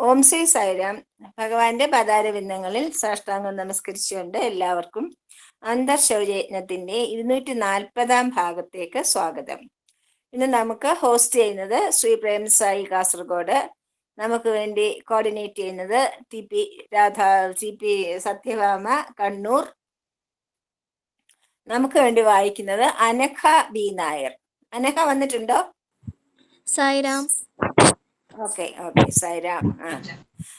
ഓം ശ്രീ സായിരാം. ഭഗവാന്റെ പദാരവിന്ദങ്ങളിൽ സാഷ്ടാംഗം നമസ്കരിച്ചുകൊണ്ട് എല്ലാവർക്കും അന്തർശൗര്യജ്ഞത്തിന്റെ ഇരുന്നൂറ്റി നാൽപ്പതാം ഭാഗത്തേക്ക് സ്വാഗതം. ഇന്ന് നമുക്ക് ഹോസ്റ്റ് ചെയ്യുന്നത് ശ്രീ പ്രേംസായി കാസർഗോഡ്. നമുക്ക് വേണ്ടി കോർഡിനേറ്റ് ചെയ്യുന്നത് T P Radha T P Satyabhama Kannur. നമുക്ക് വേണ്ടി വായിക്കുന്നത് അനഘ ബി നായർ. അനഘ വന്നിട്ടുണ്ടോ? സായിരാം. ഓക്കെ ഓക്കെ സൈറാം ആ.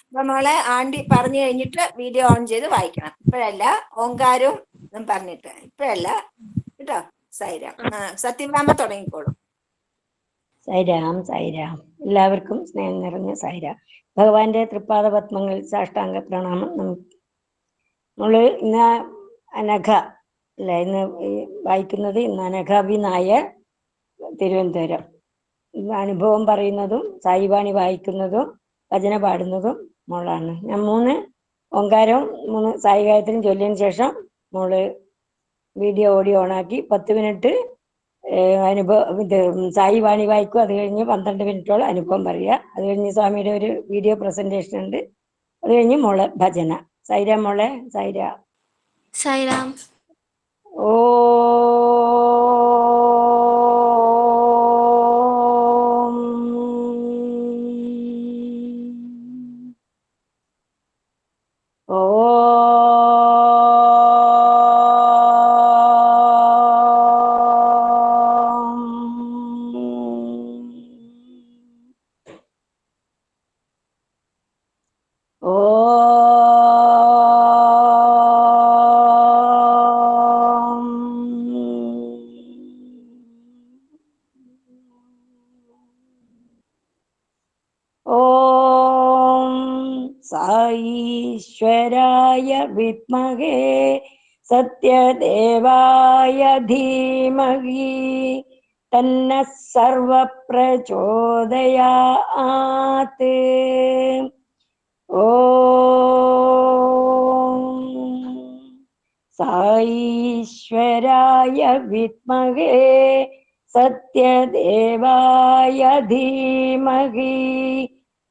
അപ്പൊ മോളെ ആണ്ടി പറഞ്ഞു കഴിഞ്ഞിട്ട് വീഡിയോ ഓൺ ചെയ്ത് വായിക്കണം. ഇപ്പോഴല്ല ഓങ്കാരും എന്നും പറഞ്ഞിട്ട്. ഇപ്പോഴല്ല കേട്ടോ ആ സത്യഭാമ തുടങ്ങിക്കോളും. സൈരാം സൈരാം. എല്ലാവർക്കും സ്നേഹം നിറഞ്ഞ സൈരാം. ഭഗവാന്റെ തൃപ്പാദ പത്മങ്ങൾ സാഷ്ടാംഗ പ്രണാമം നമുക്ക് നമ്മൾ ഇന്ന് അനഘ അല്ല? ഇന്ന് വായിക്കുന്നത് ഇന്ന് അനഘ വിനായ തിരുവനന്തപുരം. അനുഭവം പറയുന്നതും സായിബാണി വായിക്കുന്നതും ഭജന പാടുന്നതും മോളാണ്. ഞാൻ മൂന്ന് ഓങ്കാരവും മൂന്ന് സായി ഗായത്രിയും ചൊല്ലിയതിന് ശേഷം മോൾ വീഡിയോ ഓഡിയോ ഓണാക്കി പത്ത് മിനിറ്റ് അനുഭവം ഇത് സായി വാണി വായിക്കും. അത് കഴിഞ്ഞ് പന്ത്രണ്ട് മിനിറ്റോളം അനുഭവം പറയുക. അത് കഴിഞ്ഞ് സ്വാമിയുടെ ഒരു വീഡിയോ പ്രസന്റേഷൻ ഉണ്ട്. അത് കഴിഞ്ഞ് മോളെ ഭജന. സൈര മോളെ സൈര സൈരാം ഓ ഓം विद्महे सत्यदेवाय धीमहि तन्नः सर्वप्रचोदयात्। ओ साईश्वराय विद्महे सत्यदेवाय धीमहि।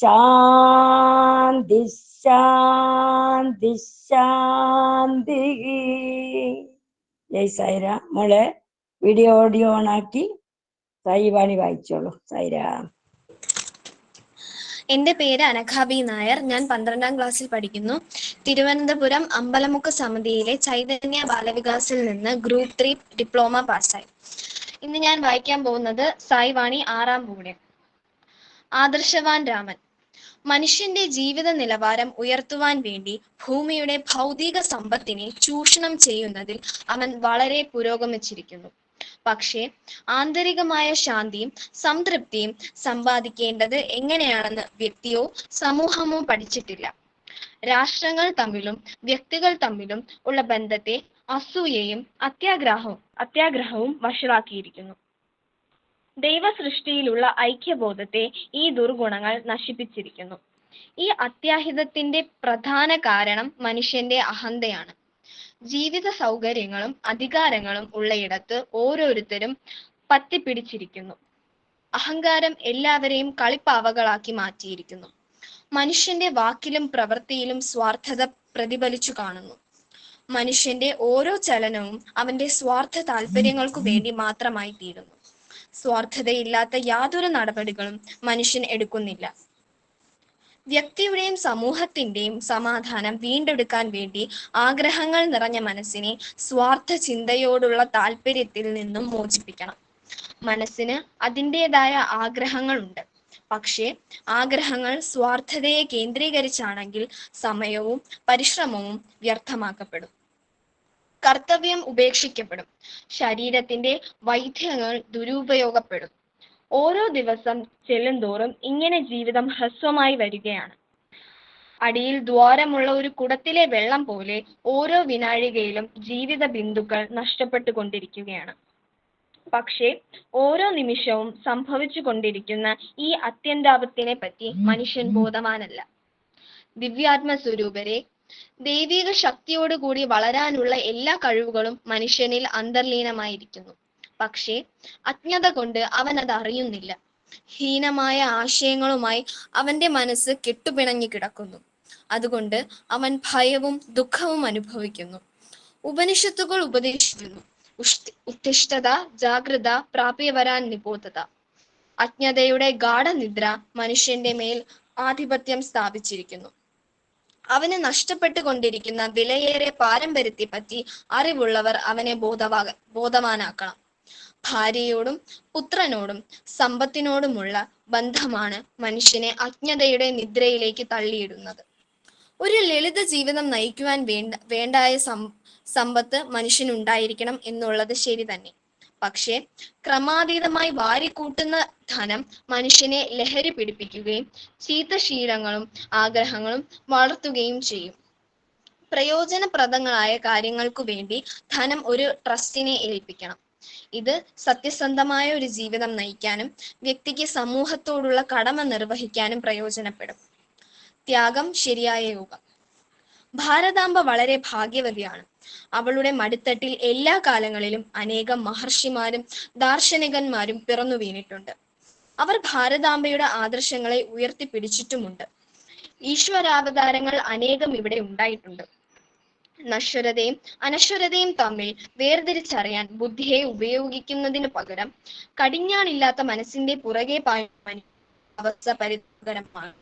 ശാന്തി ശാന്തി ശാന്തി. ജയ് സൈര മോളെ വീഡിയോ ഓഡിയോ ഓണാക്കി സായി വാണി വായിച്ചോളൂ. സൈര എന്റെ പേര് അനഘാബി നായർ. ഞാൻ പന്ത്രണ്ടാം ക്ലാസ്സിൽ പഠിക്കുന്നു. തിരുവനന്തപുരം അമ്പലമുക്ക് സമിതിയിലെ ചൈതന്യ ബാലവികാസിൽ നിന്ന് ഗ്രൂപ്പ് ത്രീ ഡിപ്ലോമ പാസ്സായി. ഇന്ന് ഞാൻ വായിക്കാൻ പോകുന്നത് സായി വാണി ആറാം പൂടെ ആദർശവാൻ രാമൻ. മനുഷ്യന്റെ ജീവിത നിലവാരം ഉയർത്തുവാൻ വേണ്ടി ഭൂമിയുടെ ഭൗതിക സമ്പത്തിനെ ചൂഷണം ചെയ്യുന്നതിൽ അവൻ വളരെ പുരോഗമിച്ചിരിക്കുന്നു. പക്ഷേ ആന്തരികമായ ശാന്തിയും സംതൃപ്തിയും സമ്പാദിക്കേണ്ടത് എങ്ങനെയാണെന്ന് വ്യക്തിയോ സമൂഹമോ പഠിച്ചിട്ടില്ല. രാഷ്ട്രങ്ങൾ തമ്മിലും വ്യക്തികൾ തമ്മിലും ഉള്ള ബന്ധത്തെ അസൂയയും അത്യാഗ്രഹവും അത്യാഗ്രഹവും വഷളാക്കിയിരിക്കുന്നു. ദൈവ സൃഷ്ടിയിലുള്ള ഐക്യബോധത്തെ ഈ ദുർഗുണങ്ങൾ നശിപ്പിച്ചിരിക്കുന്നു. ഈ അത്യാഹിതത്തിന്റെ പ്രധാന കാരണം മനുഷ്യന്റെ അഹന്തയാണ്. ജീവിത സൗകര്യങ്ങളും അധികാരങ്ങളും ഉള്ളയിടത്ത് ഓരോരുത്തരും പത്തിപ്പിടിച്ചിരിക്കുന്നു അഹങ്കാരം എല്ലാവരെയും കളിപ്പാവകളാക്കി മാറ്റിയിരിക്കുന്നു. മനുഷ്യന്റെ വാക്കിലും പ്രവൃത്തിയിലും സ്വാർത്ഥത പ്രതിഫലിച്ചു കാണുന്നു. മനുഷ്യന്റെ ഓരോ ചലനവും അവന്റെ സ്വാർത്ഥ താല്പര്യങ്ങൾക്കു വേണ്ടി മാത്രമായി തീരുന്നു സ്വാർത്ഥതയില്ലാത്ത യാതൊരു നടപടികളും മനുഷ്യൻ എടുക്കുന്നില്ല. വ്യക്തിയുടെയും സമൂഹത്തിന്റെയും സമാധാനം വീണ്ടെടുക്കാൻ വേണ്ടി ആഗ്രഹങ്ങൾ നിറഞ്ഞ മനസ്സിനെ സ്വാർത്ഥ ചിന്തയോടുള്ള താല്പര്യത്തിൽ നിന്നും മോചിപ്പിക്കണം. മനസ്സിന് അതിന്റെതായ ആഗ്രഹങ്ങളുണ്ട്. പക്ഷേ ആഗ്രഹങ്ങൾ സ്വാർത്ഥതയെ കേന്ദ്രീകരിച്ചാണെങ്കിൽ സമയവും പരിശ്രമവും വ്യർത്ഥമാക്കപ്പെടും. കർത്തവ്യം ഉപേക്ഷിക്കപ്പെടും. ശരീരത്തിന്റെ വൈദ്യങ്ങൾ ദുരുപയോഗപ്പെടും. ഓരോ ദിവസം ചെല്ലുന്തോറും ഇങ്ങനെ ജീവിതം ഹ്രസ്വമായി വരികയാണ്. അടിയിൽ ദ്വാരമുള്ള ഒരു കുടത്തിലെ വെള്ളം പോലെ ഓരോ വിനാഴികയിലും ജീവിത ബിന്ദുക്കൾ നഷ്ടപ്പെട്ടുകൊണ്ടിരിക്കുകയാണ്. പക്ഷേ ഓരോ നിമിഷവും സംഭവിച്ചു കൊണ്ടിരിക്കുന്ന ഈ അത്യന്താപത്തിനെ പറ്റി മനുഷ്യൻ ബോധവാനല്ല. ദിവ്യാത്മ സ്വരൂപരെ ദൈവിക ശക്തിയോടുകൂടി വളരാനുള്ള എല്ലാ കഴിവുകളും മനുഷ്യനിൽ അന്തർലീനമായിരിക്കുന്നു. പക്ഷേ അജ്ഞത കൊണ്ട് അവൻ അത് അറിയുന്നില്ല. ഹീനമായ ആശയങ്ങളുമായി അവന്റെ മനസ്സ് കെട്ടുപിണങ്ങി കിടക്കുന്നു. അതുകൊണ്ട് അവൻ ഭയവും ദുഃഖവും അനുഭവിക്കുന്നു. ഉപനിഷത്തുകൾ ഉപദേശിക്കുന്നു. ഉത്തിഷ്ഠത ജാഗ്രത പ്രാപ്യ വരാൻ നിബോധത. അജ്ഞതയുടെ ഗാഠനിദ്ര മനുഷ്യന്റെ മേൽ ആധിപത്യം സ്ഥാപിച്ചിരിക്കുന്നു. അവന് നഷ്ടപ്പെട്ടുകൊണ്ടിരിക്കുന്ന വിലയേറെ പാരമ്പര്യത്തെ പറ്റി അറിവുള്ളവർ അവനെ ബോധവാ ബോധവാനാക്കണം. ഭാര്യയോടും പുത്രനോടും സമ്പത്തിനോടുമുള്ള ബന്ധമാണ് മനുഷ്യനെ അജ്ഞതയുടെ നിദ്രയിലേക്ക് തള്ളിയിടുന്നത്. ഒരു ലളിത ജീവിതം നയിക്കുവാൻ വേണ്ട വേണ്ടായ സമ്പത്ത് മനുഷ്യനുണ്ടായിരിക്കണം എന്നുള്ളത് ശരി തന്നെ. പക്ഷേ ക്രമാതീതമായി വാരിക്കൂട്ടുന്ന ധനം മനുഷ്യനെ ലഹരി പിടിപ്പിക്കുകയും ചീത്ത ശീലങ്ങളും ആഗ്രഹങ്ങളും വളർത്തുകയും ചെയ്യും. പ്രയോജനപ്രദങ്ങളായ കാര്യങ്ങൾക്കു വേണ്ടി ധനം ഒരു ട്രസ്റ്റിനെ ഏൽപ്പിക്കണം. ഇത് സത്യസന്ധമായ ഒരു ജീവിതം നയിക്കാനും വ്യക്തിക്ക് സമൂഹത്തോടുള്ള കടമ നിർവഹിക്കാനും പ്രയോജനപ്പെടും. ത്യാഗം ശരിയായ യോഗം. ഭാരതാംബ വളരെ ഭാഗ്യവതിയാണ്. അവളുടെ മടിത്തട്ടിൽ എല്ലാ കാലങ്ങളിലും അനേകം മഹർഷിമാരും ദാർശനികന്മാരും പിറന്നു വീണിട്ടുണ്ട്. അവർ ഭാരതാംബയുടെ ആദർശങ്ങളെ ഉയർത്തിപ്പിടിച്ചിട്ടുമുണ്ട്. ഈശ്വരാവതാരങ്ങൾ അനേകം ഇവിടെ ഉണ്ടായിട്ടുണ്ട്. നശ്വരതയും അനശ്വരതയും തമ്മിൽ വേർതിരിച്ചറിയാൻ ബുദ്ധിയെ ഉപയോഗിക്കുന്നതിന് പകരം കടിഞ്ഞാണില്ലാത്ത മനസ്സിന്റെ പുറകെ പായ അവസ്ഥ പരിതകരമാണ്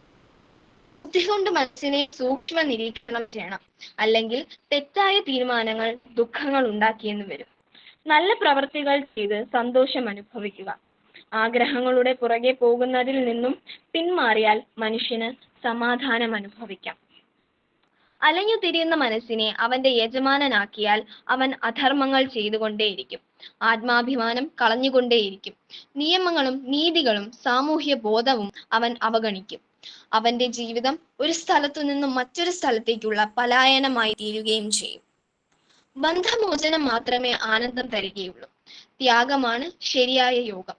ബുദ്ധി മനസ്സിനെ സൂക്ഷ്മ നിരീക്ഷണം ചെയ്യണം. അല്ലെങ്കിൽ തെറ്റായ തീരുമാനങ്ങൾ ദുഃഖങ്ങൾ ഉണ്ടാക്കിയെന്ന് വരും. നല്ല പ്രവർത്തികൾ ചെയ്ത് സന്തോഷം അനുഭവിക്കുക. ആഗ്രഹങ്ങളുടെ പുറകെ പോകുന്നതിൽ നിന്നും പിന്മാറിയാൽ മനുഷ്യന് സമാധാനം അനുഭവിക്കാം. അലഞ്ഞു തിരിയുന്ന മനസ്സിനെ അവന്റെ യജമാനനാക്കിയാൽ അവൻ അധർമ്മങ്ങൾ ചെയ്തുകൊണ്ടേയിരിക്കും. ആത്മാഭിമാനം കളഞ്ഞുകൊണ്ടേയിരിക്കും. നിയമങ്ങളും നീതികളും സാമൂഹ്യ ബോധവും അവൻ അവഗണിക്കും. അവന്റെ ജീവിതം ഒരു സ്ഥലത്തു നിന്നും മറ്റൊരു സ്ഥലത്തേക്കുള്ള പലായനമായി തീരുകയും ചെയ്യും. ബന്ധമോചനം മാത്രമേ ആനന്ദം തരികയുള്ളൂ. ത്യാഗമാണ് ശരിയായ യോഗം.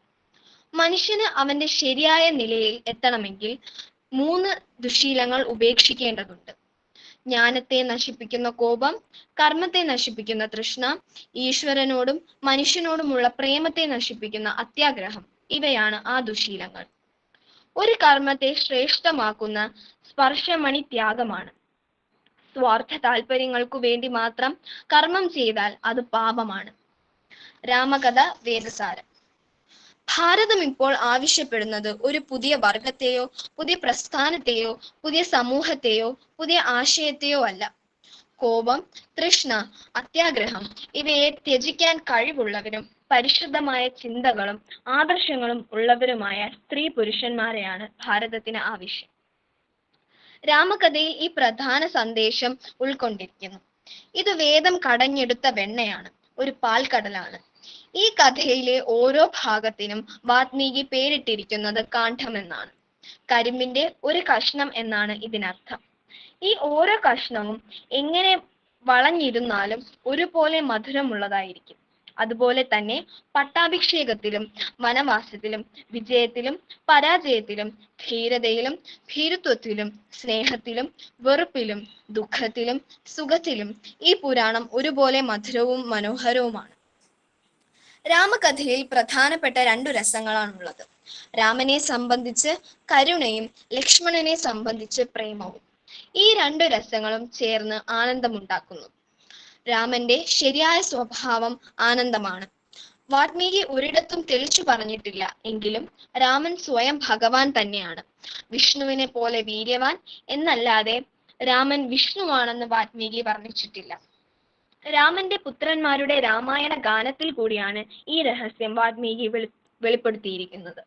മനുഷ്യന് അവന്റെ ശരിയായ നിലയിൽ എത്തണമെങ്കിൽ മൂന്ന് ദുശീലങ്ങൾ ഉപേക്ഷിക്കേണ്ടതുണ്ട്. ജ്ഞാനത്തെ നശിപ്പിക്കുന്ന കോപം കർമ്മത്തെ നശിപ്പിക്കുന്ന തൃഷ്ണ ഈശ്വരനോടും മനുഷ്യനോടുമുള്ള പ്രേമത്തെ നശിപ്പിക്കുന്ന അത്യാഗ്രഹം ഇവയാണ് ആ ദുശീലങ്ങൾ. ഒരു കർമ്മത്തെ ശ്രേഷ്ഠമാക്കുന്ന സ്പർശമണി ത്യാഗമാണ്. സ്വാർത്ഥ താല്പര്യങ്ങൾക്കു വേണ്ടി മാത്രം കർമ്മം ചെയ്താൽ അത് പാപമാണ്. രാമകഥ വേദസാരം. ഭാരതം ഇപ്പോൾ ആവശ്യപ്പെടുന്നത് ഒരു പുതിയ വർഗത്തെയോ പുതിയ പ്രസ്ഥാനത്തെയോ പുതിയ സമൂഹത്തെയോ പുതിയ ആശയത്തെയോ അല്ല. കോപം തൃഷ്ണ അത്യാഗ്രഹം ഇവയെ ത്യജിക്കാൻ കഴിവുള്ളവരും പരിശുദ്ധമായ ചിന്തകളും ആദർശങ്ങളും ഉള്ളവരുമായ സ്ത്രീ പുരുഷന്മാരെയാണ് ഭാരതത്തിന് ആവശ്യം. രാമകഥയിൽ ഈ പ്രധാന സന്ദേശം ഉൾക്കൊണ്ടിരിക്കുന്നു. ഇത് വേദം കടഞ്ഞെടുത്ത വെണ്ണയാണ് ഒരു പാൽക്കടലാണ്. ഈ കഥയിലെ ഓരോ ഭാഗത്തിനും വാത്മീകി പേരിട്ടിരിക്കുന്നത് കാണ്ഡം എന്നാണ് കരിമ്പിന്റെ ഒരു കഷ്ണം എന്നാണ് ഇതിനർത്ഥം. ഈ ഓരോ കഷ്ണവും എങ്ങനെ വളഞ്ഞിരുന്നാലും ഒരുപോലെ മധുരമുള്ളതായിരിക്കും. അതുപോലെ തന്നെ പട്ടാഭിഷേകത്തിലും വനവാസത്തിലും വിജയത്തിലും പരാജയത്തിലും ധീരതയിലും ഭീരുത്വത്തിലും സ്നേഹത്തിലും വെറുപ്പിലും ദുഃഖത്തിലും സുഖത്തിലും ഈ പുരാണം ഒരുപോലെ മധുരവും മനോഹരവുമാണ്. രാമകഥയിൽ പ്രധാനപ്പെട്ട രണ്ടു രസങ്ങളാണുള്ളത്. രാമനെ സംബന്ധിച്ച് കരുണയും ലക്ഷ്മണനെ സംബന്ധിച്ച് പ്രേമവും. ഈ രണ്ടു രസങ്ങളും ചേർന്ന് ആനന്ദമുണ്ടാക്കുന്നു. രാമന്റെ ശരിയായ സ്വഭാവം ആനന്ദമാണ്. വാൽമീകി ഒരിടത്തും തെളിച്ചു പറഞ്ഞിട്ടില്ല എങ്കിലും രാമൻ സ്വയം ഭഗവാൻ തന്നെയാണ്. വിഷ്ണുവിനെ പോലെ വീര്യവാൻ എന്നല്ലാതെ രാമൻ വിഷ്ണുവാണെന്ന് വാൽമീകി വർണിച്ചിട്ടില്ല. രാമന്റെ പുത്രന്മാരുടെ രാമായണ ഗാനത്തിൽ കൂടിയാണ് ഈ രഹസ്യം വാൽമീകി വെളി വെളിപ്പെടുത്തിയിരിക്കുന്നത്.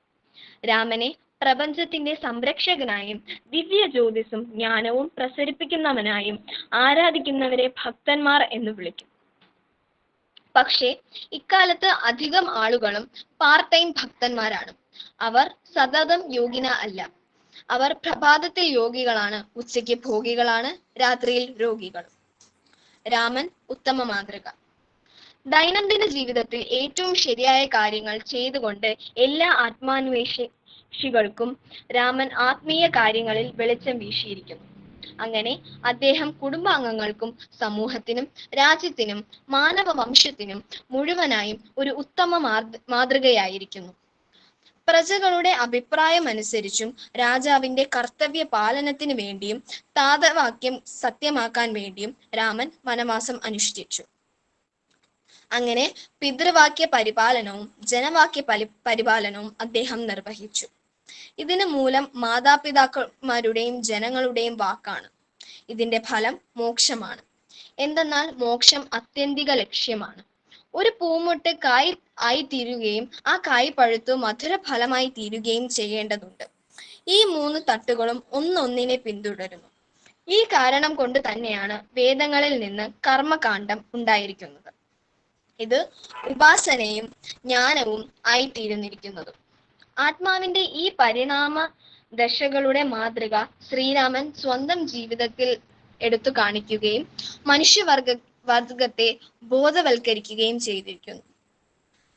രാമനെ പ്രപഞ്ചത്തിന്റെ സംരക്ഷകനായും ദിവ്യ ജ്യോതിസും ജ്ഞാനവും പ്രസരിപ്പിക്കുന്നവനായും ആരാധിക്കുന്നവരെ ഭക്തന്മാർ എന്ന് വിളിക്കും. പക്ഷേ ഇക്കാലത്ത് അധികം ആളുകളും പാർട്ട് ടൈം ഭക്തന്മാരാണ്. അവർ സതതം യോഗിന അല്ല. അവർ പ്രഭാതത്തിൽ യോഗികളാണ് ഉച്ചയ്ക്ക് ഭോഗികളാണ് രാത്രിയിൽ രോഗികളും. രാമൻ ഉത്തമ മാതൃക. ദൈനംദിന ജീവിതത്തിൽ ഏറ്റവും ശരിയായ കാര്യങ്ങൾ ചെയ്തുകൊണ്ട് എല്ലാ ആത്മാന്വേഷികൾക്കും രാമൻ ആത്മീയ കാര്യങ്ങളിൽ വെളിച്ചം വീശിയിരിക്കുന്നു. അങ്ങനെ അദ്ദേഹം കുടുംബാംഗങ്ങൾക്കും സമൂഹത്തിനും രാജ്യത്തിനും മാനവ വംശത്തിനും മുഴുവനായും ഒരു ഉത്തമ മാതൃ മാതൃകയായിരിക്കുന്നു. പ്രജകളുടെ അഭിപ്രായം അനുസരിച്ചും രാജാവിന്റെ കർത്തവ്യ പാലനത്തിന് വേണ്ടിയും താതവാക്യം സത്യമാക്കാൻ വേണ്ടിയും രാമൻ വനവാസം അനുഷ്ഠിച്ചു. അങ്ങനെ പിതൃവാക്യ പരിപാലനവും ജനവാക്യ പരിപാലനവും അദ്ദേഹം നിർവഹിച്ചു. ഇതിന് മൂലം മാതാപിതാക്കന്മാരുടെയും ജനങ്ങളുടെയും വാക്കാണ്. ഇതിന്റെ ഫലം മോക്ഷമാണ്. എന്തെന്നാൽ മോക്ഷം അത്യന്തിക ലക്ഷ്യമാണ്. ഒരു പൂമൊട്ട് കായ് ആയി തീരുകയും ആ കായ് പഴുത്തു മധുര ഫലമായി തീരുകയും ചെയ്യേണ്ടതുണ്ട്. ഈ മൂന്ന് തട്ടുകളും ഒന്നൊന്നിനെ പിന്തുടരുന്നു. ഈ കാരണം കൊണ്ട് തന്നെയാണ് വേദങ്ങളിൽ നിന്ന് കർമ്മകാന്ഡം ഉണ്ടായിരിക്കുന്നത്. ഇത് ഉപാസനയും ജ്ഞാനവും ആയിത്തീരുന്നിരിക്കുന്നതും. ആത്മാവിന്റെ ഈ പരിണാമ ദശകളുടെ മാതൃക ശ്രീരാമൻ സ്വന്തം ജീവിതത്തിൽ എടുത്തു കാണിക്കുകയും മനുഷ്യവർഗ വർഗത്തെ ബോധവൽക്കരിക്കുകയും ചെയ്തിരിക്കുന്നു.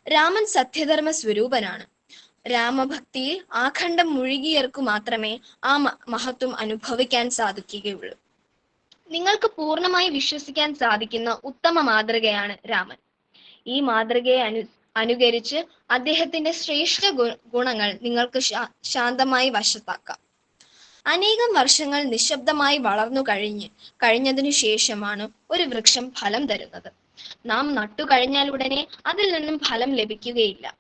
രാമൻ സത്യധർമ്മ സ്വരൂപനാണ്. രാമഭക്തിയിൽ ആഖണ്ഡം മുഴുകിയർക്കു മാത്രമേ ആ മഹത്വം അനുഭവിക്കാൻ സാധിക്കുകയുള്ളൂ. നിങ്ങൾക്ക് പൂർണമായി വിശ്വസിക്കാൻ സാധിക്കുന്ന ഉത്തമ മാതൃകയാണ് രാമൻ. ഈ മാതൃകയെ അനു അനുകരിച്ച് അദ്ദേഹത്തിന്റെ ശ്രേഷ്ഠ ഗുണങ്ങൾ നിങ്ങൾക്ക് ശാന്തമായി വശത്താക്കാം. അനേകം വർഷങ്ങൾ നിശബ്ദമായി വളർന്നു കഴിഞ്ഞ് കഴിഞ്ഞതിനു ശേഷമാണ് ഒരു വൃക്ഷം ഫലം തരുന്നത്. നാം നട്ടു കഴിഞ്ഞാൽ ഉടനെ അതിൽ നിന്നും ഫലം ലഭിക്കുകയില്ല.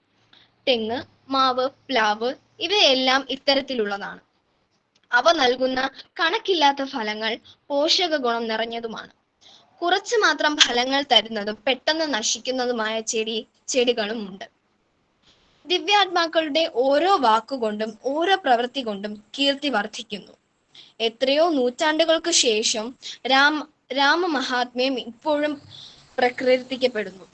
തെങ്ങ് മാവ് പ്ലാവ് ഇവയെല്ലാം ഇത്തരത്തിലുള്ളതാണ്. അവ നൽകുന്ന കണക്കില്ലാത്ത ഫലങ്ങൾ പോഷക ഗുണം നിറഞ്ഞതുമാണ്. കുറച്ചു മാത്രം ഫലങ്ങൾ തരുന്നതും പെട്ടെന്ന് നശിക്കുന്നതുമായ ചെടി ചെടികളും ഉണ്ട് ദിവ്യാത്മാക്കളുടെ ഓരോ വാക്കുകൊണ്ടും ഓരോ പ്രവൃത്തി കൊണ്ടും കീർത്തി വർദ്ധിക്കുന്നു. എത്രയോ നൂറ്റാണ്ടുകൾക്ക് ശേഷം രാമ രാമമഹാത്മ്യം ഇപ്പോഴും പ്രകീർത്തിക്കപ്പെടുന്നു.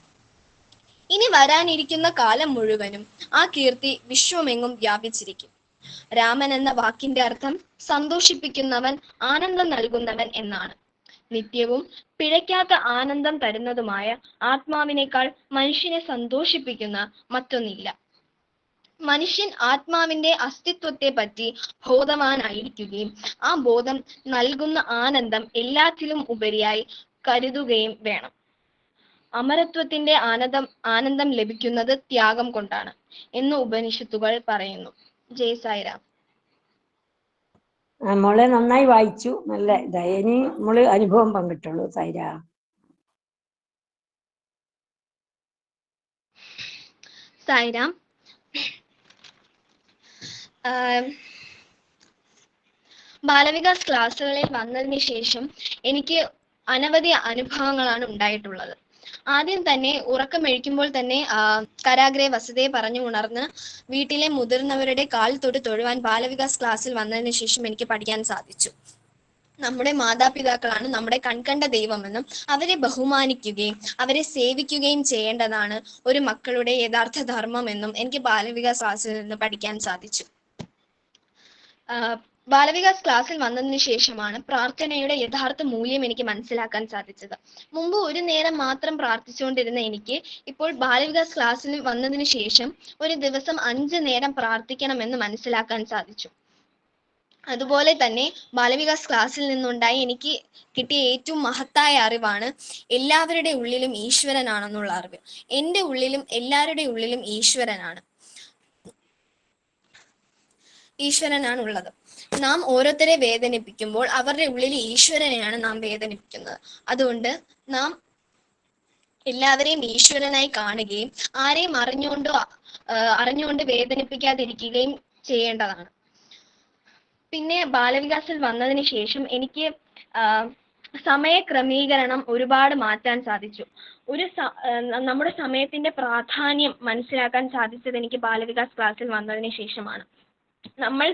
ഇനി വരാനിരിക്കുന്ന കാലം മുഴുവനും ആ കീർത്തി വിശ്വമെങ്ങും വ്യാപിച്ചിരിക്കും. രാമൻ എന്ന വാക്കിന്റെ അർത്ഥം സന്തോഷിപ്പിക്കുന്നവൻ ആനന്ദം നൽകുന്നവൻ എന്നാണ്. നിത്യവും പിഴയ്ക്കാത്ത ആനന്ദം തരുന്നതുമായ ആത്മാവിനേക്കാൾ മനുഷ്യനെ സന്തോഷിപ്പിക്കുന്ന മറ്റൊന്നില്ല. മനുഷ്യൻ ആത്മാവിന്റെ അസ്തിത്വത്തെ പറ്റി ബോധവാനായിരിക്കുകയും ആ ബോധം നൽകുന്ന ആനന്ദം എല്ലാത്തിലും ഉപരിയായി കരുതുകയും വേണം. അമരത്വത്തിന്റെ ആനന്ദം ആനന്ദം ലഭിക്കുന്നത് ത്യാഗം കൊണ്ടാണ് എന്ന് ഉപനിഷത്തുകൾ പറയുന്നു. ജയ് സായിരാം മോളെ നന്നായി വായിച്ചു. നല്ല ഇതായി. ഇനി മോൾ അനുഭവം പങ്കിട്ടുള്ളൂ. സൈര. സൈര. ബാലവികാസ് ക്ലാസ്സുകളിൽ വന്നതിന് ശേഷം എനിക്ക് അനവധി അനുഭവങ്ങളാണ് ഉണ്ടായിട്ടുള്ളത്. ആദ്യം തന്നെ ഉറക്കമെഴിക്കുമ്പോൾ തന്നെ കരാഗ്രേ വസതയെ പറഞ്ഞു ഉണർന്ന് വീട്ടിലെ മുതിർന്നവരുടെ കാൽ തൊട്ട് തൊഴുവാൻ ബാലവികാസ് ക്ലാസ്സിൽ വന്നതിന് ശേഷം എനിക്ക് പഠിക്കാൻ സാധിച്ചു. നമ്മുടെ മാതാപിതാക്കളാണ് നമ്മുടെ കൺകണ്ട ദൈവമെന്നും അവരെ ബഹുമാനിക്കുകയും അവരെ സേവിക്കുകയും ചെയ്യേണ്ടതാണ് ഒരു മക്കളുടെ യഥാർത്ഥ ധർമ്മമെന്നും എനിക്ക് ബാലവികാസ് ക്ലാസ്സിൽ നിന്ന് പഠിക്കാൻ സാധിച്ചു. ബാലവികാസ് ക്ലാസ്സിൽ വന്നതിന് ശേഷമാണ് പ്രാർത്ഥനയുടെ യഥാർത്ഥ മൂല്യം എനിക്ക് മനസ്സിലാക്കാൻ സാധിച്ചത്. മുമ്പ് ഒരു നേരം മാത്രം പ്രാർത്ഥിച്ചുകൊണ്ടിരുന്ന എനിക്ക് ഇപ്പോൾ ബാലവികാസ് ക്ലാസ്സിൽ വന്നതിന് ശേഷം ഒരു ദിവസം അഞ്ച് നേരം പ്രാർത്ഥിക്കണമെന്ന് മനസ്സിലാക്കാൻ സാധിച്ചു. അതുപോലെ തന്നെ ബാലവികാസ് ക്ലാസ്സിൽ നിന്നുണ്ടായി എനിക്ക് കിട്ടിയ ഏറ്റവും മഹത്തായ അറിവാണ് എല്ലാവരുടെ ഉള്ളിലും ഈശ്വരനാണെന്നുള്ള അറിവ്. എന്റെ ഉള്ളിലും എല്ലാവരുടെ ഉള്ളിലും ഈശ്വരനാണ്. ഈശ്വരനാണ് ഉള്ളത് നാം ഓരോരുത്തരെ വേദനിപ്പിക്കുമ്പോൾ അവരുടെ ഉള്ളിൽ ഈശ്വരനെയാണ് നാം വേദനിപ്പിക്കുന്നത്. അതുകൊണ്ട് നാം എല്ലാവരെയും ഈശ്വരനായി കാണുകയും ആരെയും അറിഞ്ഞുകൊണ്ടോ അറിഞ്ഞുകൊണ്ട് വേദനിപ്പിക്കാതിരിക്കുകയും ചെയ്യേണ്ടതാണ്. പിന്നെ ബാലവികാസിൽ വന്നതിന് ശേഷം എനിക്ക് സമയ ക്രമീകരണം ഒരുപാട് മാറ്റാൻ സാധിച്ചു. ഒരു നമ്മുടെ സമയത്തിന്റെ പ്രാധാന്യം മനസ്സിലാക്കാൻ സാധിച്ചത് എനിക്ക് ബാലവികാസ് ക്ലാസ്സിൽ വന്നതിന് ശേഷമാണ്. നമ്മൾ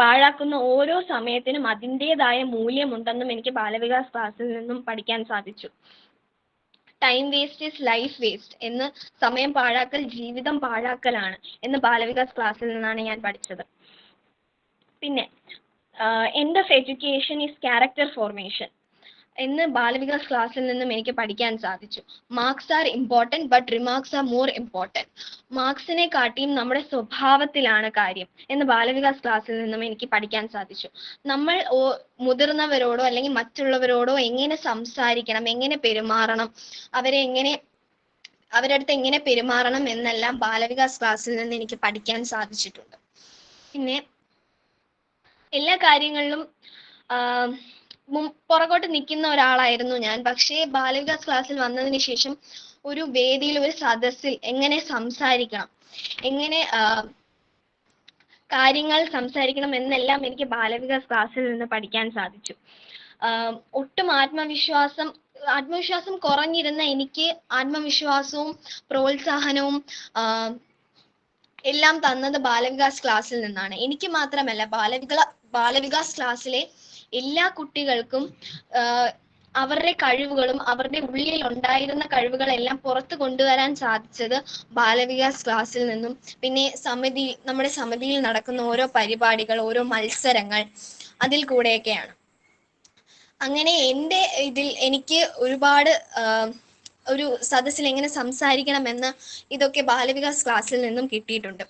പാഴാക്കുന്ന ഓരോ സമയത്തിനും അതിന്റെതായ മൂല്യമുണ്ടെന്നും എനിക്ക് ബാലവികാസ് ക്ലാസ്സിൽ നിന്നും പഠിക്കാൻ സാധിച്ചു. Time waste is life waste എന്ന് സമയം പാഴാക്കൽ ജീവിതം പാഴാക്കലാണ് എന്ന് ബാലവികാസ് ക്ലാസ്സിൽ നിന്നാണ് ഞാൻ പഠിച്ചത്. പിന്നെ end of education is character formation എന്ന് ബാലവികാസ് ക്ലാസ്സിൽ നിന്നും എനിക്ക് പഠിക്കാൻ സാധിച്ചു. Marks are important but remarks are more important മാർക്സിനെ കാട്ടിയും നമ്മുടെ സ്വഭാവത്തിലാണ് കാര്യം എന്ന് ബാലവികാസ് ക്ലാസ്സിൽ നിന്നും എനിക്ക് പഠിക്കാൻ സാധിച്ചു. നമ്മൾ മുതിർന്നവരോടോ അല്ലെങ്കിൽ മറ്റുള്ളവരോടോ എങ്ങനെ സംസാരിക്കണം എങ്ങനെ പെരുമാറണം അവരെ എങ്ങനെ അവരുടെ അടുത്ത് എങ്ങനെ പെരുമാറണം എന്നെല്ലാം ബാലവികാസ് ക്ലാസ്സിൽ നിന്ന് എനിക്ക് പഠിക്കാൻ സാധിച്ചിട്ടുണ്ട്. പിന്നെ എല്ലാ കാര്യങ്ങളിലും പുറകോട്ട് നിൽക്കുന്ന ഒരാളായിരുന്നു ഞാൻ. പക്ഷേ ബാലവികാസ് ക്ലാസ്സിൽ വന്നതിന് ശേഷം ഒരു വേദിയിൽ ഒരു സദസ്സിൽ എങ്ങനെ സംസാരിക്കണം എങ്ങനെ കാര്യങ്ങൾ സംസാരിക്കണം എന്നെല്ലാം എനിക്ക് ബാലവികാസ് ക്ലാസ്സിൽ നിന്ന് പഠിക്കാൻ സാധിച്ചു. ഒട്ടും ആത്മവിശ്വാസം ആത്മവിശ്വാസം കുറഞ്ഞിരുന്ന എനിക്ക് ആത്മവിശ്വാസവും പ്രോത്സാഹനവും എല്ലാം തന്നത് ബാലവികാസ് ക്ലാസ്സിൽ നിന്നാണ്. എനിക്ക് മാത്രമല്ല ബാലവിക ബാലവികാസ് ക്ലാസ്സിലെ എല്ലാ കുട്ടികൾക്കും അവരുടെ കഴിവുകളും അവരുടെ ഉള്ളിൽ ഉണ്ടായിരുന്ന കഴിവുകളെല്ലാം പുറത്തു കൊണ്ടുവരാൻ സാധിച്ചത് ബാലവികാസ് ക്ലാസ്സിൽ നിന്നും. പിന്നെ സമിതി നമ്മുടെ സമിതിയിൽ നടക്കുന്ന ഓരോ പരിപാടികൾ ഓരോ മത്സരങ്ങൾ അതിൽ കൂടെയൊക്കെയാണ്. അങ്ങനെ എന്റെ ഇതിൽ എനിക്ക് ഒരുപാട് ഒരു സദസ്സിൽ എങ്ങനെ സംസാരിക്കണമെന്ന് ഇതൊക്കെ ബാലവികാസ് ക്ലാസ്സിൽ നിന്നും കിട്ടിയിട്ടുണ്ട്.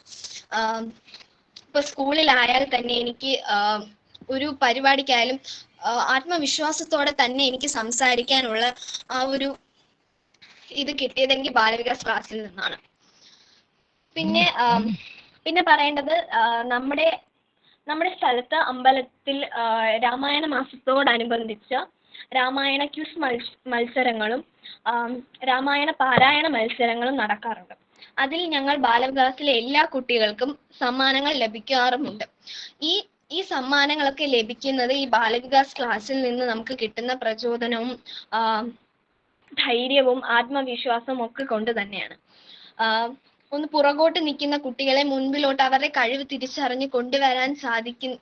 ഇപ്പൊ സ്കൂളിലായാൽ തന്നെ എനിക്ക് ഒരു പരിപാടിക്കായാലും ആത്മവിശ്വാസത്തോടെ തന്നെ എനിക്ക് സംസാരിക്കാനുള്ള ആ ഒരു ഇത് കിട്ടിയത് എനിക്ക് ബാലവികാസ് ക്ലാസ്സിൽ നിന്നാണ്. പിന്നെ പിന്നെ പറയേണ്ടത് നമ്മുടെ നമ്മുടെ സ്ഥലത്ത് അമ്പലത്തിൽ രാമായണ മാസത്തോടനുബന്ധിച്ച് രാമായണ ക്യൂസ് മത്സരങ്ങളും രാമായണ പാരായണ മത്സരങ്ങളും നടക്കാറുണ്ട്. അതിൽ ഞങ്ങൾ ബാലവികാസിലെ എല്ലാ കുട്ടികൾക്കും സമ്മാനങ്ങൾ ലഭിക്കാറുമുണ്ട്. ഈ ഈ സമ്മാനങ്ങളൊക്കെ ലഭിക്കുന്നത് ഈ ബാലവികാസ് ക്ലാസ്സിൽ നിന്ന് നമുക്ക് കിട്ടുന്ന പ്രചോദനവും ധൈര്യവും ആത്മവിശ്വാസവും ഒക്കെ കൊണ്ട് തന്നെയാണ്. ഒന്ന് പുറകോട്ട് നിൽക്കുന്ന കുട്ടികളെ മുൻപിലോട്ട് അവരുടെ കഴിവ് തിരിച്ചറിഞ്ഞ് കൊണ്ടുവരാൻ സാധിക്കും.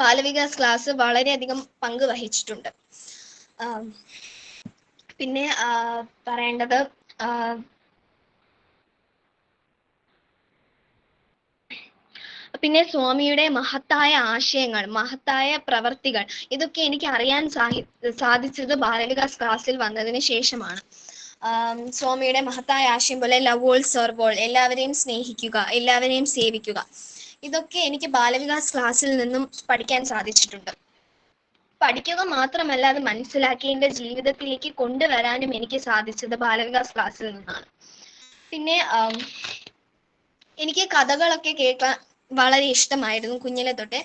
ബാലവികാസ് ക്ലാസ് വളരെയധികം പങ്ക് വഹിച്ചിട്ടുണ്ട്. പിന്നെ പറയേണ്ടത് പിന്നെ സ്വാമിയുടെ മഹത്തായ ആശയങ്ങൾ മഹത്തായ പ്രവർത്തികൾ ഇതൊക്കെ എനിക്ക് അറിയാൻ സാഹി സാധിച്ചത് ബാലവികാസ് ക്ലാസ്സിൽ വന്നതിന് ശേഷമാണ്. സ്വാമിയുടെ മഹത്തായ ആശയം പോലെ ലവ് ഓൾ സെർവ് ഓൾ എല്ലാവരെയും സ്നേഹിക്കുക എല്ലാവരെയും സേവിക്കുക. ഇതൊക്കെ എനിക്ക് ബാലവികാസ് ക്ലാസ്സിൽ നിന്നും പഠിക്കാൻ സാധിച്ചിട്ടുണ്ട്. പഠിക്കുക മാത്രമല്ല അത് മനസ്സിലാക്കി എന്റെ ജീവിതത്തിലേക്ക് കൊണ്ടുവരാനും എനിക്ക് സാധിച്ചത് ബാലവികാസ് ക്ലാസ്സിൽ നിന്നാണ്. പിന്നെ എനിക്ക് കഥകളൊക്കെ കേൾക്കാൻ വളരെ ഇഷ്ടമായിരുന്നു കുഞ്ഞിലെ തൊട്ടേ.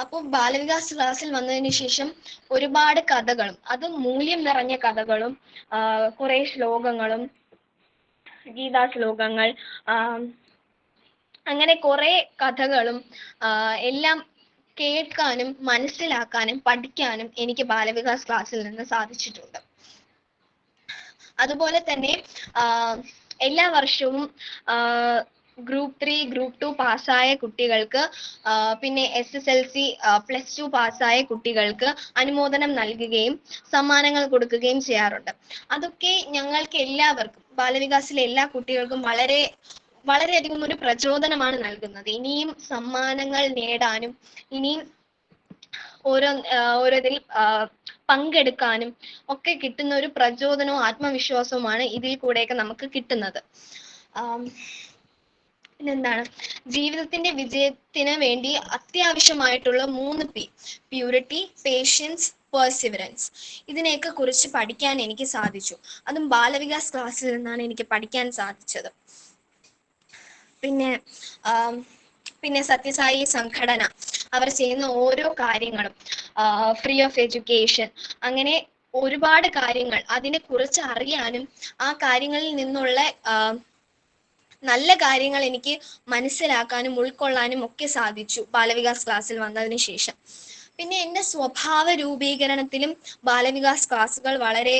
അപ്പോൾ ബാലവികാസ് ക്ലാസ്സിൽ വന്നതിന് ശേഷം ഒരുപാട് കഥകളും അത് മൂല്യം നിറഞ്ഞ കഥകളും കുറെ ശ്ലോകങ്ങളും ഗീതാ ശ്ലോകങ്ങൾ അങ്ങനെ കുറെ കഥകളും എല്ലാം കേൾക്കാനും മനസ്സിലാക്കാനും പഠിക്കാനും എനിക്ക് ബാലവികാസ് ക്ലാസ്സിൽ നിന്ന് സാധിച്ചിട്ടുണ്ട്. അതുപോലെ തന്നെ എല്ലാ വർഷവും ഗ്രൂപ്പ് ത്രീ ഗ്രൂപ്പ് ടു പാസ്സായ കുട്ടികൾക്ക് പിന്നെ S S L C plus two പാസ്സായ കുട്ടികൾക്ക് അനുമോദനം നൽകുകയും സമ്മാനങ്ങൾ കൊടുക്കുകയും ചെയ്യാറുണ്ട്. അതൊക്കെ ഞങ്ങൾക്ക് എല്ലാവർക്കും ബാലവികാസിലെ എല്ലാ കുട്ടികൾക്കും വളരെ വളരെയധികം ഒരു പ്രചോദനമാണ് നൽകുന്നത്. ഇനിയും സമ്മാനങ്ങൾ നേടാനും ഇനിയും ഓരോ ഓരോ ഇതിൽ പങ്കെടുക്കാനും ഒക്കെ കിട്ടുന്ന ഒരു പ്രചോദനവും ആത്മവിശ്വാസവുമാണ് ഇതിൽ കൂടെയൊക്കെ നമുക്ക് കിട്ടുന്നത്. പിന്നെന്താണ്? ജീവിതത്തിന്റെ വിജയത്തിന് വേണ്ടി അത്യാവശ്യമായിട്ടുള്ള മൂന്ന് പി പ്യൂരിറ്റി പേഷ്യൻസ് പേഴ്സിവറൻസ് ഇതിനെയൊക്കെ കുറിച്ച് പഠിക്കാൻ എനിക്ക് സാധിച്ചു. അതും ബാലവികാസ് ക്ലാസ്സിൽ നിന്നാണ് എനിക്ക് പഠിക്കാൻ സാധിച്ചത്. പിന്നെ പിന്നെ സത്യസായി സംഘടന. അവർ ചെയ്യുന്ന ഓരോ കാര്യങ്ങളും ഫ്രീ ഓഫ് എഡ്യൂക്കേഷൻ അങ്ങനെ ഒരുപാട് കാര്യങ്ങൾ അതിനെ കുറിച്ച് അറിയാനും ആ കാര്യങ്ങളിൽ നിന്നുള്ള നല്ല കാര്യങ്ങൾ എനിക്ക് മനസ്സിലാക്കാനും ഉൾക്കൊള്ളാനും ഒക്കെ സാധിച്ചു ബാലവികാസ് ക്ലാസ്സിൽ വന്നതിന് ശേഷം. പിന്നെ എന്റെ സ്വഭാവ രൂപീകരണത്തിലും ബാലവികാസ് ക്ലാസ്സുകൾ വളരെ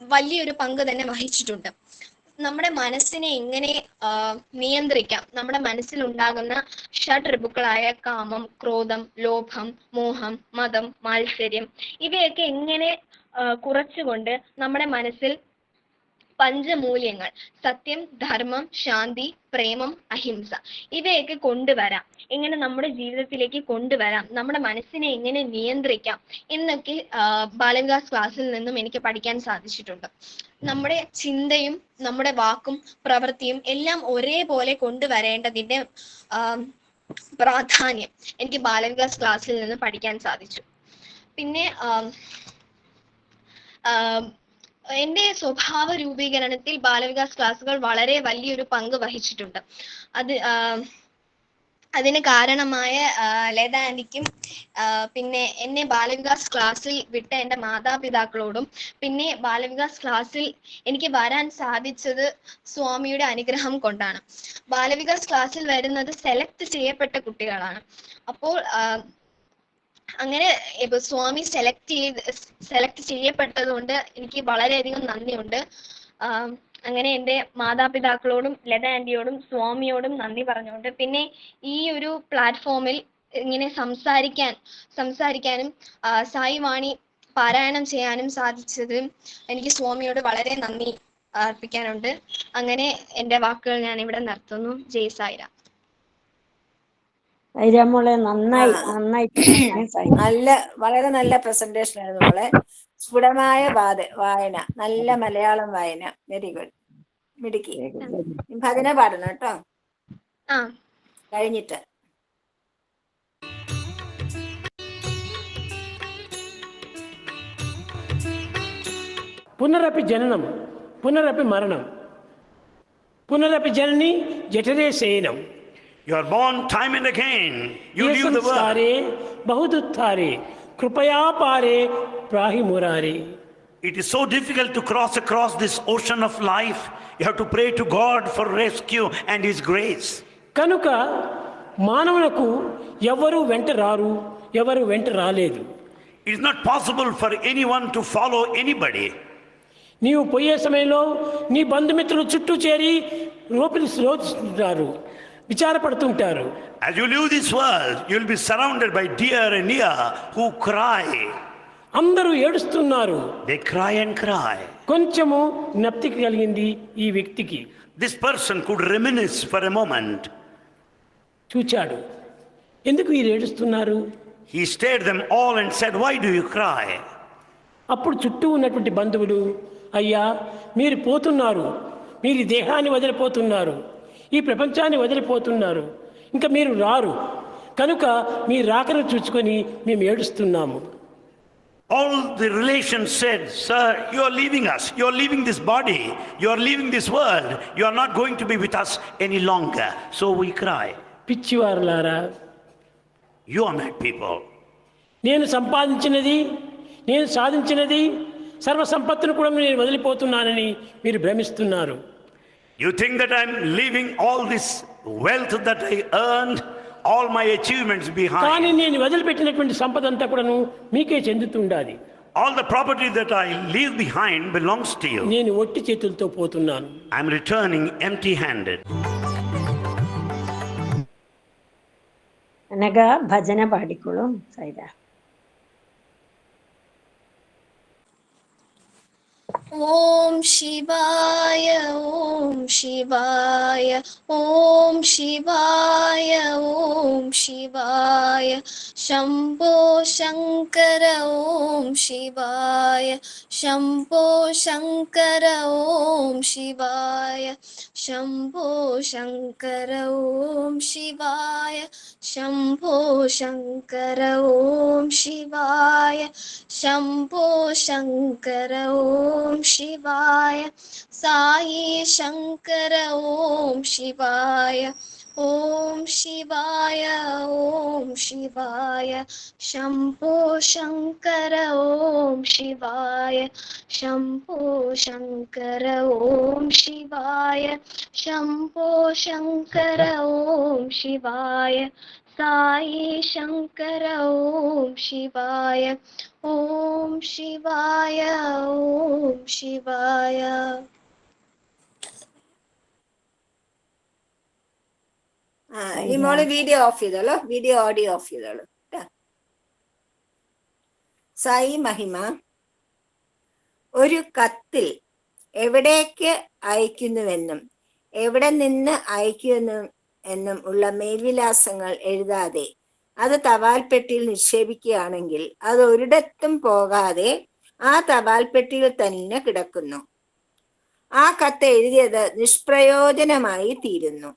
വലിയൊരു പങ്ക് തന്നെ വഹിച്ചിട്ടുണ്ട്. നമ്മുടെ മനസ്സിനെ എങ്ങനെ നിയന്ത്രിക്കാം? നമ്മുടെ മനസ്സിൽ ഉണ്ടാകുന്ന ഷഡ് റിബുക്കളായ കാമം ക്രോധം ലോഭം മോഹം മതം മാത്സര്യം ഇവയൊക്കെ എങ്ങനെ കുറച്ചുകൊണ്ട് നമ്മുടെ മനസ്സിൽ പഞ്ചമൂല്യങ്ങൾ. സത്യം ധർമ്മം ശാന്തി പ്രേമം അഹിംസ. ഇവയൊക്കെ കൊണ്ടുവരാം. എങ്ങനെ നമ്മുടെ ജീവിതത്തിലേക്ക് കൊണ്ടുവരാം. നമ്മുടെ മനസ്സിനെ എങ്ങനെ നിയന്ത്രിക്കാം എന്നൊക്കെ ബാലവികാസ് ക്ലാസ്സിൽ നിന്നും എനിക്ക് പഠിക്കാൻ സാധിച്ചിട്ടുണ്ട്. നമ്മുടെ ചിന്തയും നമ്മുടെ വാക്കും പ്രവൃത്തിയും എല്ലാം ഒരേപോലെ കൊണ്ടുവരേണ്ടതിന്റെ പ്രാധാന്യം എനിക്ക് ബാലവികാസ് ക്ലാസ്സിൽ നിന്ന് പഠിക്കാൻ സാധിച്ചു. പിന്നെ എന്റെ സ്വഭാവ രൂപീകരണത്തിൽ ബാലവികാസ് ക്ലാസ്സുകൾ വളരെ വലിയൊരു പങ്ക് വഹിച്ചിട്ടുണ്ട്. അത് അതിന് കാരണമായ ലത ആന്റിക്കും പിന്നെ എന്നെ ബാലവികാസ് ക്ലാസ്സിൽ വിട്ട എന്റെ മാതാപിതാക്കളോടും പിന്നെ ബാലവികാസ് ക്ലാസ്സിൽ എനിക്ക് വരാൻ സാധിച്ചത് സ്വാമിയുടെ അനുഗ്രഹം കൊണ്ടാണ്. ബാലവികാസ് ക്ലാസ്സിൽ വരുന്നത് സെലക്ട് ചെയ്യപ്പെട്ട കുട്ടികളാണ്. അപ്പോൾ അങ്ങനെ സ്വാമി സെലക്ട് ചെയ്ത് സെലക്ട് ചെയ്യപ്പെട്ടത് കൊണ്ട് എനിക്ക് വളരെയധികം നന്ദിയുണ്ട്. അങ്ങനെ എന്റെ മാതാപിതാക്കളോടും ലത ആന്റിയോടും സ്വാമിയോടും നന്ദി പറഞ്ഞുകൊണ്ട്. പിന്നെ ഈ ഒരു പ്ലാറ്റ്ഫോമിൽ ഇങ്ങനെ സംസാരിക്കാൻ സംസാരിക്കാനും സായി വാണി പാരായണം ചെയ്യാനും സാധിച്ചത് എനിക്ക് സ്വാമിയോട് വളരെ നന്ദി അർപ്പിക്കാനുണ്ട്. അങ്ങനെ എന്റെ വാക്കുകൾ ഞാൻ ഇവിടെ നിർത്തുന്നു. ജയ് സായിരാം. ഐരാമോളെ നന്നായി നന്നായി നല്ല വളരെ നല്ല പ്രസന്റേഷൻ ആയിരുന്നു മോളെ. സ്ഫുടമായ വാദ വായന നല്ല മലയാളം വായന. വെരി ഗുഡ് മിടുക്കി. ഭജന പാടണം കേട്ടോ. കഴിഞ്ഞിട്ട്. പുനരപ്പി ജനനം പുനരപ്പി മരണം. പുനരപ്പി ജനനി ജഠരേ സേനം You are born time and again. You leave the word. Bahuduttare, Krupaya It is so difficult to cross across this ocean of life. You have to pray to God for rescue and His grace. కనుక మానవులకు ఎవరు వెంట రారు ఎవరు వెంట రాలేదు it is not possible for anyone to follow anybody నీవు పోయే సమయంలో నీ బంధుమిత్రులు చుట్టూ చేరి raru. విచారపడుతుంటారు As you leave this world, you will be surrounded by dear and near who cry. అందరూ ఏడుస్తున్నారు They cry and cry. కొంచెము జ్ఞప్తికి కలిగింది ఈ వ్యక్తికి This person could reminisce for a moment. చూచాడు ఎందుకు వీరు ఏడుస్తున్నారు He stared them all and said, Why do you cry? అప్పుడు చుట్టూ ఉన్నటువంటి బంధువులు అయ్యా మీరు పోతున్నారు మీరు ఈ దేహాన్ని వదిలిపోతున్నారు ఈ ప్రపంచాన్ని వదిలిపోతున్నారు ఇంకా మీరు రారు కనుక మీ రాకను చూసుకొని మేము ఏడుస్తున్నాము All the relations said, Sir, you are leaving us. You are leaving this body. You are leaving this world. You are not going to be with us any longer. So we cry. పిచ్చివారులారా You are mad people. నేను సంపాదించినది నేను సాధించినది సర్వ సంపత్తును కూడా నేను వదిలిపోతున్నానని మీరు భ్రమిస్తున్నారు you think that I'm leaving all this wealth that I earn all my achievements behind కానీ నేను వదిలిపెట్టినటువంటి సంపద అంతా కూడాను మీకే చెందుతుండాలి. All the property that I leave behind belongs to you నేను ఒట్టి చేతులతో పోతున్నాను. ఐఎమ్ రిటర్నింగ్ ఎంటీ హ్యాండెడ్ అనగా భజన పాడికోవడం సైదా ॐ शिवाय ॐ शिवाय ॐ शिवाय ॐ शिवाय। शम्भो शङ्कर ॐ शिवाय। शम्भो शङ्कर ॐ शिवाय। शम्भो शङ्कर ॐ शिवाय। शम्भो शङ्कर ॐ शिवाय। शम्भो शङ्कर ॐ शिवाय। साई शङ्कर ॐ शिवाय। ॐ शिवाय ॐ शिवाय। शम्भो शङ्कर ॐ शिवाय। शम्भो शङ्कर ॐ शिवाय। शम्भो शङ्कर ॐ शिवाय। साई शङ्कर ॐ शिवाय। ॐ शिवाय ॐ ശിവായ ആ ഈ മോൾ വീഡിയോ ഓഫ് ചെയ്തോളൂ. വീഡിയോ ഓഡിയോ ഓഫ് ചെയ്തോളൂ. സായി മഹിമ ഒരു കത്തിൽ എവിടേക്ക് അയക്കുന്നുവെന്നും എവിടെ നിന്ന് അയക്കുന്നു എന്നും ഉള്ള മേൽവിലാസങ്ങൾ എഴുതാതെ അത് തപാൽപ്പെട്ടിയിൽ നിക്ഷേപിക്കുകയാണെങ്കിൽ അത് ഒരിടത്തും പോകാതെ ആ തപാൽ പെട്ടിയിൽ തന്നെ കിടക്കുന്നു. ആ കത്ത് എഴുതിയത് നിഷ്പ്രയോജനമായി തീരുന്നു.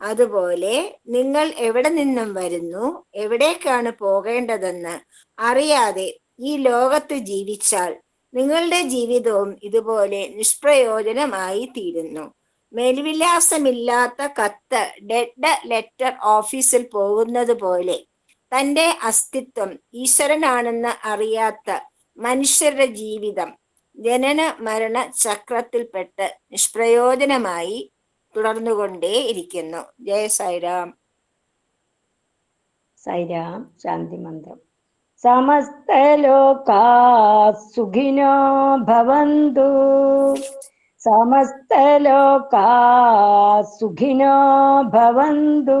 അതുപോലെ നിങ്ങൾ എവിടെ നിന്നും വരുന്നു? എവിടേക്കാണ് പോകേണ്ടതെന്ന് അറിയാതെ ഈ ലോകത്ത് ജീവിച്ചാൽ നിങ്ങളുടെ ജീവിതവും ഇതുപോലെ നിഷ്പ്രയോജനമായി തീരുന്നു. മേൽവിലാസമില്ലാത്ത കത്ത് ഡെഡ് ലെറ്റർ ഓഫീസിൽ പോകുന്നത് പോലെ തന്റെ അസ്തിത്വം ഈശ്വരനാണെന്ന് അറിയാത്ത മനുഷ്യരുടെ ജീവിതം ജനന മരണ ചക്രത്തിൽപ്പെട്ട് നിഷ്പ്രയോജനമായി തുടർന്നുകൊണ്ടേ ഇരിക്കുന്നു. ജയ സൈറാം സൈരാം ശാന്തി മന്ത്രം. സമസ്ത സുഖിനോ ഭവന്തു. സമസ്ത സുഖിനോ ഭവന്തു.